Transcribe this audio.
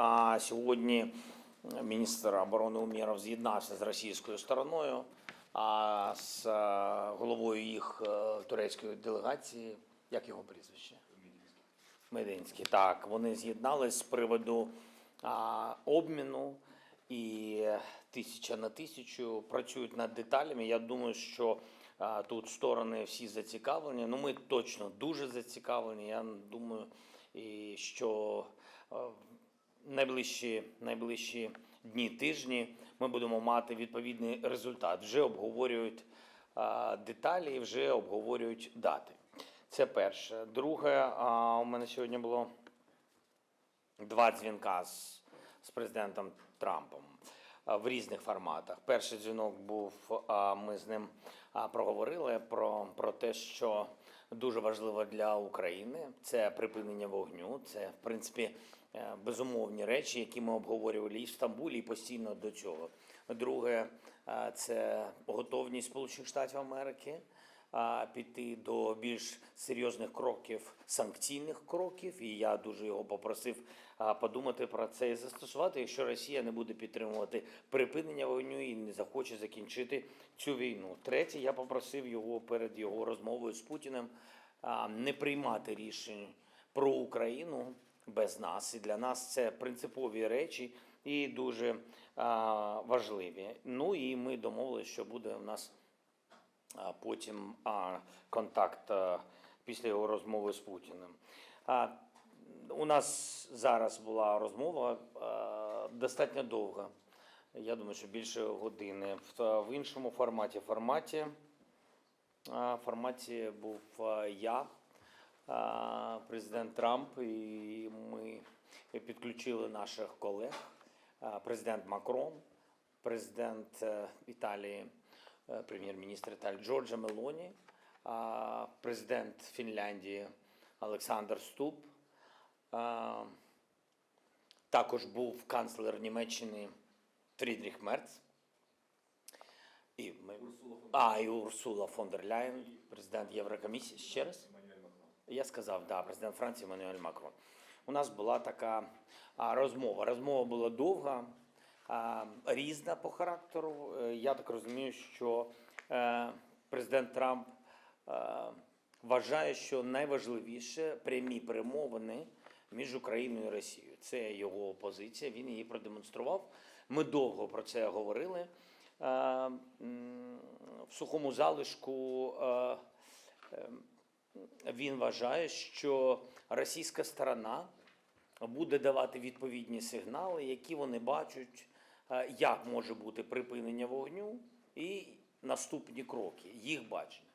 А сьогодні міністр оборони Умєров з'єднався з російською стороною, а з е, головою їх е, турецької делегації, як його прізвище? Мединський. Так, вони з'єднались з приводу а, обміну і тисяча на тисячу працюють над деталями. Я думаю, що а, тут сторони всі зацікавлені. Ну, ми точно дуже зацікавлені. Я думаю, і що а, найближчі, найближчі дні, тижні ми будемо мати відповідний результат. Вже обговорюють деталі, і вже обговорюють дати. Це перше. Друге, у мене сьогодні було два дзвінка з, з президентом Трампом в різних форматах. Перший дзвінок був, ми з ним проговорили про, про те, що дуже важливо для України це припинення вогню. Це, в принципі, безумовні речі, які ми обговорювали і в Стамбулі, і постійно до цього. Друге, е, це готовність Сполучених Штатів Америки піти до більш серйозних кроків, санкційних кроків. І я дуже його попросив подумати про це і застосувати, якщо Росія не буде підтримувати припинення вогню і не захоче закінчити цю війну. Третє, я попросив його перед його розмовою з Путіним не приймати рішень про Україну без нас. І для нас це принципові речі і дуже а, важливі. Ну і ми домовилися, що буде у нас а потім а, контакт а, після його розмови з Путіним. А, у нас зараз була розмова а, достатньо довга. Я думаю, що більше години. В, в іншому форматі форматі, форматі був я, президент Трамп, і ми підключили наших колег, президент Макрон, президент е, Італії е, прем'єр-міністр Італії Джорджа Мелоні, президент Фінляндії Олександр Ступ. Також був канцлер Німеччини Фрідріх Мерц. І ми... А, і Урсула фон дер Ляєн, президент Єврокомісії. Ще раз? Я сказав, да, президент Франції Еммануель Макрон. У нас була така розмова. Розмова була довга, різна по характеру. Е, Я так розумію, що е, президент Трамп е, вважає, що найважливіше прямі перемовини між Україною і Росією. Це його позиція. Він її продемонстрував. Ми довго про це говорили. В сухому залишку. Він вважає, що російська сторона буде давати відповідні сигнали, які вони бачать, е, як може бути припинення вогню і наступні кроки, їх бачення.